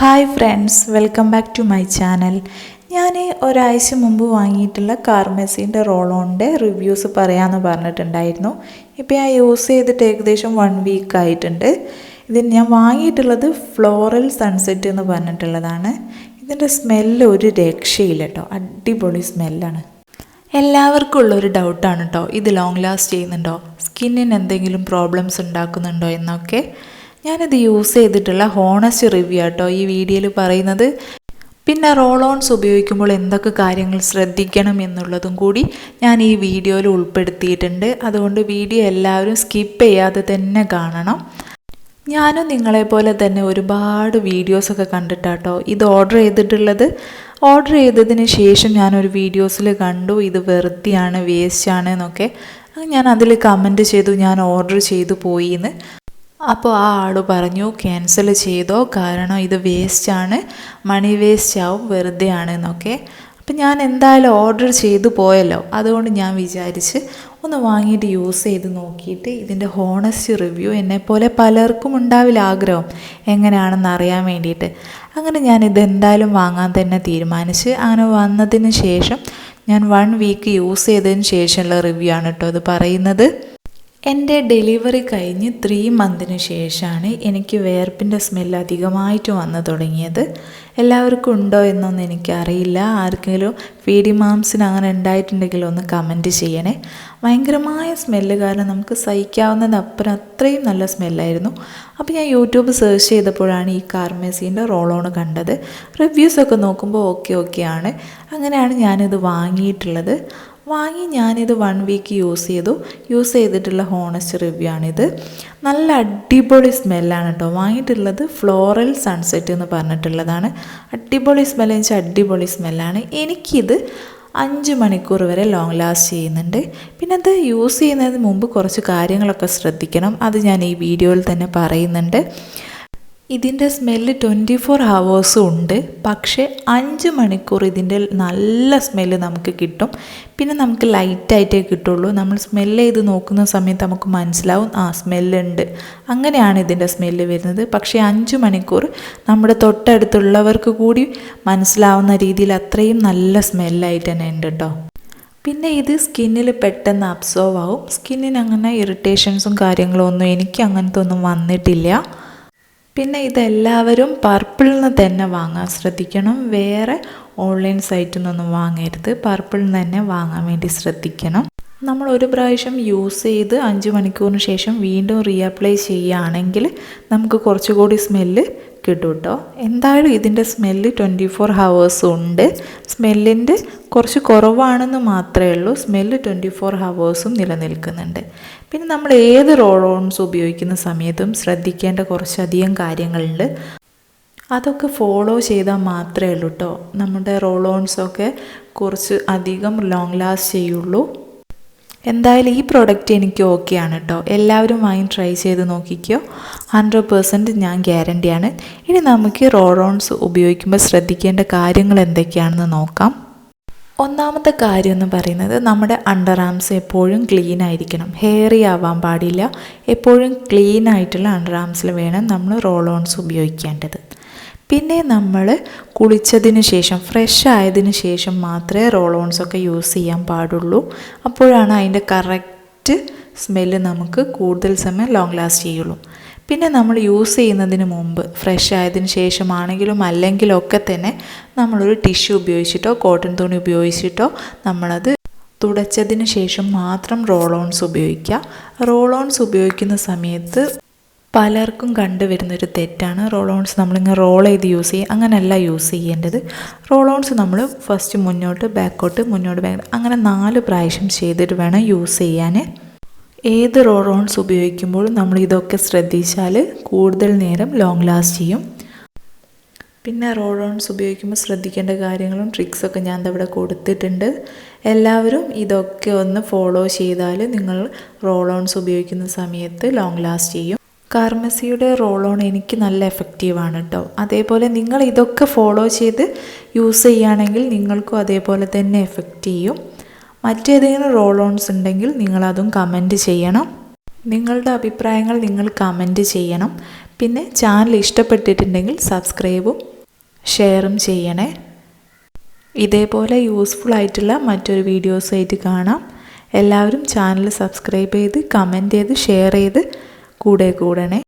Hi friends welcome back to my channel ഞാൻ ഒരാഴ്ച മുമ്പ് വാങ്ങിയിട്ടുള്ള കാർമെസിന്റെ റോളോണിന്റെ റിവ്യൂസ് പറയാമെന്ന് പറഞ്ഞിട്ടുണ്ടായിരുന്നു. ഇപ്പോൾ ഞാൻ യൂസ് ചെയ്തിട്ട് ഏകദേശം വൺ വീക്ക് ആയിട്ടുണ്ട്. ഇത് ഞാൻ വാങ്ങിയിട്ടുള്ളത് ഫ്ലോറൽ സൺസെറ്റ് എന്ന് പറഞ്ഞിട്ടുള്ളതാണ്. ഇതിന്റെ സ്മെല്ല് ഒരു രക്ഷയില്ല കേട്ടോ അടിപൊളി സ്മെല്ലാണ് എല്ലാവർക്കും ഉള്ളൊരു ഡൗട്ടാണ് കേട്ടോ ഇത് ലോങ് ലാസ്റ്റ് ചെയ്യുന്നുണ്ടോ? സ്കിന്നിന് എന്തെങ്കിലും പ്രോബ്ലംസ് ഉണ്ടാക്കുന്നുണ്ടോ എന്നൊക്കെ. ഞാനിത് യൂസ് ചെയ്തിട്ടുള്ള ഹോണസ്റ്റ് റിവ്യൂ ആട്ടോ ഈ വീഡിയോയിൽ പറയുന്നത്. പിന്നെ റോൾ ഓൺസ് ഉപയോഗിക്കുമ്പോൾ എന്തൊക്കെ കാര്യങ്ങൾ ശ്രദ്ധിക്കണം എന്നുള്ളതും കൂടി ഞാൻ ഈ വീഡിയോയിൽ ഉൾപ്പെടുത്തിയിട്ടുണ്ട്. അതുകൊണ്ട് വീഡിയോ എല്ലാവരും സ്കിപ്പ് ചെയ്യാതെ തന്നെ കാണണം. ഞാനും നിങ്ങളെപ്പോലെ തന്നെ ഒരുപാട് വീഡിയോസൊക്കെ കണ്ടിട്ടാട്ടോ ഇത് ഓർഡർ ചെയ്തിട്ടുള്ളത്. ഓർഡർ ചെയ്തതിന് ശേഷം ഞാനൊരു വീഡിയോസിൽ കണ്ടു. ഇത് വെറുതെയാണ് വേസ്റ്റാണ് എന്നൊക്കെ. ഞാൻ അതിൽ കമന്റ് ചെയ്തു ഞാൻ ഓർഡർ ചെയ്തു പോയി എന്ന് അപ്പോൾ ആ ആൾ പറഞ്ഞു ക്യാൻസൽ ചെയ്തോ? കാരണം ഇത് വേസ്റ്റാണ്. മണി വേസ്റ്റ് ആവും വെറുതെ ആണ് എന്നൊക്കെ അപ്പം ഞാൻ എന്തായാലും ഓർഡർ ചെയ്തു പോയല്ലോ. അതുകൊണ്ട് ഞാൻ വിചാരിച്ച് ഒന്ന് വാങ്ങിയിട്ട് യൂസ് ചെയ്ത് നോക്കിയിട്ട് ഇതിന്റെ ഹോണസ്റ്റ് റിവ്യൂ എന്നെപ്പോലെ പലർക്കും ഉണ്ടാവില്ല ആഗ്രഹം. എങ്ങനെയാണെന്ന് അറിയാൻ വേണ്ടിയിട്ട്. അങ്ങനെ ഞാൻ ഇതെന്തായാലും വാങ്ങാൻ തന്നെ തീരുമാനിച്ച് അങ്ങനെ വന്നതിന് ശേഷം ഞാൻ വൺ വീക്ക് യൂസ് ചെയ്തതിന് ശേഷമുള്ള റിവ്യൂ ആണ് കേട്ടോ അത് പറയുന്നത്. എന്റെ ഡെലിവറി കഴിഞ്ഞ് ത്രീ മന്തിന് ശേഷമാണ് എനിക്ക് വേർപ്പിന്റെ സ്മെല്ല് അധികമായിട്ട് വന്നു തുടങ്ങിയത്. എല്ലാവർക്കും ഉണ്ടോ എന്നൊന്നും എനിക്കറിയില്ല. ആർക്കെങ്കിലും ഫീഡി മാംസിന് അങ്ങനെ ഉണ്ടായിട്ടുണ്ടെങ്കിൽ ഒന്ന് കമന്റ് ചെയ്യണേ. ഭയങ്കരമായ സ്മെല്ല് കാരണം നമുക്ക് സഹിക്കാവുന്നത് അപ്പുറം അത്രയും നല്ല സ്മെല്ലായിരുന്നു അപ്പോൾ ഞാൻ യൂട്യൂബ് സെർച്ച് ചെയ്തപ്പോഴാണ് ഈ കാർമേസീന്റെ റോളോൺ കണ്ടത്. റിവ്യൂസൊക്കെ നോക്കുമ്പോൾ ഓക്കെ ഓക്കെ ആണ്. അങ്ങനെയാണ് ഞാനിത് വാങ്ങിയിട്ടുള്ളത്. വാങ്ങി ഞാനിത് വൺ വീക്ക് യൂസ് ചെയ്തു. യൂസ് ചെയ്തിട്ടുള്ള ഹോണസ്റ്റ് റിവ്യൂ ആണിത്. നല്ല അടിപൊളി സ്മെല്ലാണ് കേട്ടോ വാങ്ങിയിട്ടുള്ളത് ഫ്ലോറൽ സൺസെറ്റ് എന്ന് പറഞ്ഞിട്ടുള്ളതാണ്. അടിപൊളി സ്മെല്ല് വെച്ചാൽ അടിപൊളി സ്മെല്ലാണ് എനിക്കിത് അഞ്ച് മണിക്കൂർ വരെ ലോങ് ലാസ്റ്റ് ചെയ്യുന്നുണ്ട്. പിന്നെ അത് യൂസ് ചെയ്യുന്നതിന് മുമ്പ് കുറച്ച് കാര്യങ്ങളൊക്കെ ശ്രദ്ധിക്കണം. അത് ഞാൻ ഈ വീഡിയോയിൽ തന്നെ പറയുന്നുണ്ട്. ഇതിന്റെ സ്മെല്ല് ട്വന്റി ഫോർ ഹവേഴ്സും ഉണ്ട്. പക്ഷേ അഞ്ച് മണിക്കൂർ ഇതിന്റെ നല്ല സ്മെല്ല് നമുക്ക് കിട്ടും. പിന്നെ നമുക്ക് ലൈറ്റായിട്ടേ കിട്ടുള്ളൂ. നമ്മൾ സ്മെല്ല് ചെയ്ത് നോക്കുന്ന സമയത്ത് നമുക്ക് മനസ്സിലാവും ആ സ്മെല്ലുണ്ട് അങ്ങനെയാണ് ഇതിന്റെ സ്മെല്ല് വരുന്നത്. പക്ഷേ അഞ്ച് മണിക്കൂർ നമ്മുടെ തൊട്ടടുത്തുള്ളവർക്ക് കൂടി മനസ്സിലാവുന്ന രീതിയിൽ അത്രയും നല്ല സ്മെല്ലായിട്ട് തന്നെ ഉണ്ട് കേട്ടോ. പിന്നെ ഇത് സ്കിന്നിൽ പെട്ടെന്ന് അബ്സോർവ് ആവും. സ്കിന്നിന് അങ്ങനെ ഇറിറ്റേഷൻസും കാര്യങ്ങളും ഒന്നും എനിക്ക് അങ്ങനത്തെ ഒന്നും വന്നിട്ടില്ല. പിന്നെ ഇതെല്ലാവരും പർപ്പിളിൽ നിന്ന് തന്നെ വാങ്ങാൻ ശ്രദ്ധിക്കണം. വേറെ ഓൺലൈൻ സൈറ്റിൽ നിന്നൊന്നും വാങ്ങരുത്. പർപ്പിളിൽ നിന്ന് തന്നെ വാങ്ങാൻ വേണ്ടി ശ്രദ്ധിക്കണം. നമ്മൾ ഒരു പ്രാവശ്യം യൂസ് ചെയ്ത് അഞ്ച് മണിക്കൂറിന് ശേഷം വീണ്ടും റീഅപ്ലൈ ചെയ്യുകയാണെങ്കിൽ നമുക്ക് കുറച്ചുകൂടി സ്മെല്ല് കിട്ടും കേട്ടോ. എന്തായാലും ഇതിന്റെ സ്മെല്ല് ട്വന്റി ഫോർ ഹവേഴ്സും ഉണ്ട്. സ്മെല്ലിന്റെ കുറച്ച് കുറവാണെന്ന് മാത്രമേ ഉള്ളൂ. സ്മെല്ല് ട്വന്റി ഫോർ ഹവേഴ്സും നിലനിൽക്കുന്നുണ്ട്. പിന്നെ നമ്മൾ ഏത് റോളോൺസ് ഉപയോഗിക്കുന്ന സമയത്തും ശ്രദ്ധിക്കേണ്ട കുറച്ചധികം കാര്യങ്ങളുണ്ട്. അതൊക്കെ ഫോളോ ചെയ്താൽ മാത്രമേ ഉള്ളൂ കേട്ടോ. നമ്മുടെ റോൾ ഓൺസൊക്കെ കുറച്ച് അധികം ലോങ് ലാസ്റ്റ് ചെയ്യുള്ളൂ. എന്തായാലും ഈ പ്രോഡക്റ്റ് എനിക്ക് ഓക്കെയാണ് കേട്ടോ എല്ലാവരും വാങ്ങി ട്രൈ ചെയ്ത് നോക്കിക്കോ. ഹൺഡ്രഡ് പേഴ്സന്റ് ഞാൻ ഗ്യാരണ്ടിയാണ് ഇനി നമുക്ക് റോളോൺസ് ഉപയോഗിക്കുമ്പോൾ ശ്രദ്ധിക്കേണ്ട കാര്യങ്ങൾ എന്തൊക്കെയാണെന്ന് നോക്കാം. ഒന്നാമത്തെ കാര്യം എന്ന് പറയുന്നത് നമ്മുടെ അണ്ടർ ആംസ് എപ്പോഴും ക്ലീൻ ആയിരിക്കണം. ഹെയറി ആവാൻ പാടില്ല. എപ്പോഴും ക്ലീൻ ആയിട്ടുള്ള അണ്ടർ ആംസിൽ വേണം നമ്മൾ റോളോൺസ് ഉപയോഗിക്കേണ്ടത്. പിന്നെ നമ്മൾ കുളിച്ചതിന് ശേഷം ഫ്രഷ് ആയതിനു ശേഷം മാത്രമേ റോൾ ഓൺസൊക്കെ യൂസ് ചെയ്യാൻ പാടുള്ളൂ. അപ്പോഴാണ് അതിന്റെ കറക്റ്റ് സ്മെല്ല് നമുക്ക് കൂടുതൽ സമയം ലോങ് ലാസ്റ്റ് ചെയ്യുള്ളൂ. പിന്നെ നമ്മൾ യൂസ് ചെയ്യുന്നതിന് മുമ്പ് ഫ്രഷ് ആയതിനു ശേഷമാണെങ്കിലും അല്ലെങ്കിലും ഒക്കെ തന്നെ നമ്മളൊരു ടിഷ്യൂ ഉപയോഗിച്ചിട്ടോ കോട്ടൺ തുണി ഉപയോഗിച്ചിട്ടോ നമ്മളത് തുടച്ചതിന് ശേഷം മാത്രം റോൾ ഓൺസ് ഉപയോഗിക്കുക. റോൾ ഓൺസ് ഉപയോഗിക്കുന്ന സമയത്ത് പലർക്കും കണ്ടുവരുന്നൊരു തെറ്റാണ്. റോൾ ഓൺസ് നമ്മളിങ്ങനെ റോൾ ചെയ്ത് യൂസ് ചെയ്യുക അങ്ങനെയല്ല യൂസ് ചെയ്യേണ്ടത്. റോൾ ഓൺസ് നമ്മൾ ഫസ്റ്റ് മുന്നോട്ട് ബാക്കോട്ട് മുന്നോട്ട് ബാക്ക് അങ്ങനെ നാല് പ്രാവശ്യം ചെയ്തിട്ട് വേണം യൂസ് ചെയ്യാൻ ഏത് റോൾ ഓൺസ് ഉപയോഗിക്കുമ്പോഴും നമ്മൾ ഇതൊക്കെ ശ്രദ്ധിച്ചാൽ കൂടുതൽ നേരം ലോങ് ലാസ്റ്റ് ചെയ്യും. പിന്നെ റോൾ ഓൺസ് ഉപയോഗിക്കുമ്പോൾ ശ്രദ്ധിക്കേണ്ട കാര്യങ്ങളും ട്രിക്സൊക്കെ ഞാൻ ഇവിടെ കൊടുത്തിട്ടുണ്ട്. എല്ലാവരും ഇതൊക്കെ ഒന്ന് ഫോളോ ചെയ്താൽ നിങ്ങൾ റോൾ ഓൺസ് ഉപയോഗിക്കുന്ന സമയത്ത് ലോങ് ലാസ്റ്റ് ചെയ്യും. കാർമസിയുടെ റോൾ ഓൺ എനിക്ക് നല്ല എഫക്റ്റീവാണ് കേട്ടോ അതേപോലെ നിങ്ങൾ ഇതൊക്കെ ഫോളോ ചെയ്ത് യൂസ് ചെയ്യുകയാണെങ്കിൽ നിങ്ങൾക്കും അതേപോലെ തന്നെ എഫക്റ്റ് ചെയ്യും. മറ്റേതെങ്കിലും റോൾ ഓൺസ് ഉണ്ടെങ്കിൽ നിങ്ങളതും കമന്റ് ചെയ്യണം. നിങ്ങളുടെ അഭിപ്രായങ്ങൾ നിങ്ങൾ കമന്റ് ചെയ്യണം. പിന്നെ ചാനൽ ഇഷ്ടപ്പെട്ടിട്ടുണ്ടെങ്കിൽ സബ്സ്ക്രൈബും ഷെയറും ചെയ്യണേ. ഇതേപോലെ യൂസ്ഫുൾ ആയിട്ടുള്ള മറ്റൊരു വീഡിയോസായിട്ട് കാണാം. എല്ലാവരും ചാനൽ സബ്സ്ക്രൈബ് ചെയ്ത് കമന്റ് ചെയ്ത് ഷെയർ ചെയ്ത് കൂടെ കൂടണേ.